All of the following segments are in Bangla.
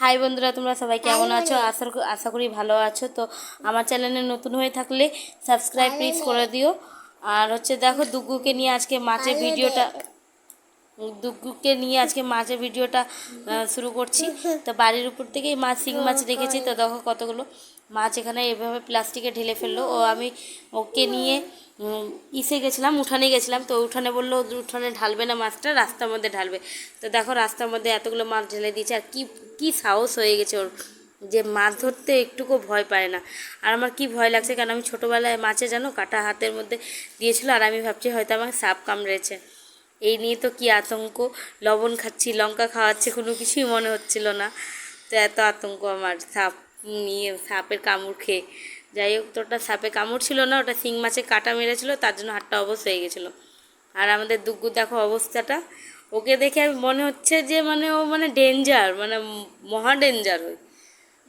হাই বন্ধুরা তোমরা সবাই কেমন আছো? আশা আশা করি ভালো আছো। তো আমার চ্যানেলে নতুন হয়ে থাকলে সাবস্ক্রাইব প্লিজ করে দিও। আর হচ্ছে দেখো দুগুকে নিয়ে আজকে মাছের ভিডিওটা দুগ্গুকে নিয়ে আজকে মাছের ভিডিওটা শুরু করছি। তো বাড়ির উপর থেকেই মাছ শিং মাছ রেখেছি। তো দেখো কতগুলো মাছ এখানে এভাবে প্লাস্টিকে ঢেলে ফেলল। ও আমি ওকে নিয়ে ইসে গেছিলাম, উঠানে গেছিলাম। তো উঠানে বলল উঠানে ঢালবে না মাছটা, রাস্তার মধ্যে ঢালবে। তো দেখো রাস্তার মধ্যে এতগুলো মাছ ঢেলে দিয়েছে। আর কি, কী সাহস হয়ে গেছে ওর যে মাছ ধরতে একটুকু ভয় পায় না। আর আমার কি ভয় লাগছে কারণ আমি ছোটোবেলায় মাছে জানো কাটা হাতের মধ্যে দিয়েছিল। আর আমি ভাবছি হয়তো আমার সাপ কামড়েছে। এই নিয়ে তো কি আতঙ্ক? লবণ খাচ্ছি, লঙ্কা খাওয়াচ্ছে, কোনো কিছুই মনে হচ্ছিল না। তো এত আতঙ্ক আমার, সাপ নিয়ে, সাপের কামড় খেয়ে। যাই হোক, তো ওটা সাপে কামড় ছিল না, ওটা শিং মাছে কাটা মেরেছিল, তার জন্য হাতটা অবশ হয়ে গেছিল। আর আমাদের দুগ্গু, দেখো অবস্থাটা। ওকে দেখে মনে হচ্ছে যে মানে ও মানে ডেঞ্জার মানে মহা ডেঞ্জার ওই।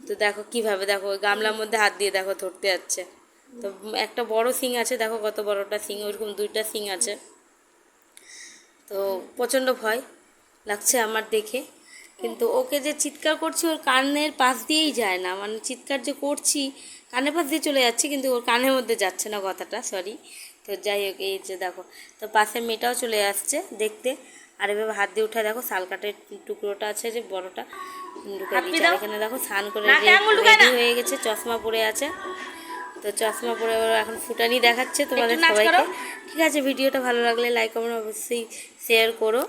তো দেখো কীভাবে, দেখো গামলার মধ্যে হাত দিয়ে দেখো ধরতে যাচ্ছে। তো একটা বড় সিং আছে, দেখো কত বড়টা সিং ওইরকম দুইটা সিং আছে। তো প্রচণ্ড ভয় লাগছে আমার দেখে। কিন্তু ওকে যে চিৎকার করছি ওর কানের পাশ দিয়েই যায় না। মানে চিৎকার যে করছি কানের পাশ দিয়ে চলে যাচ্ছে কিন্তু ওর কানের মধ্যে যাচ্ছে না কথাটা সরি তো যাই হোক এই যে দেখো তো পাশের মেয়েটাও চলে আসছে দেখতে। আর এভাবে হাত দিয়ে উঠে দেখো শাল কাঠের টুকরোটা আছে যে বড়টা এখানে দেখো স্নান করে হয়ে গেছে চশমা পরে আছে। তো চশমা পরে এখন ফুটানি দেখাচ্ছে তোমাদের সবাইকে। ঠিক আছে ভিডিওটা ভালো লাগলে লাইক কমেন্ট অবশ্যই শেয়ার করো।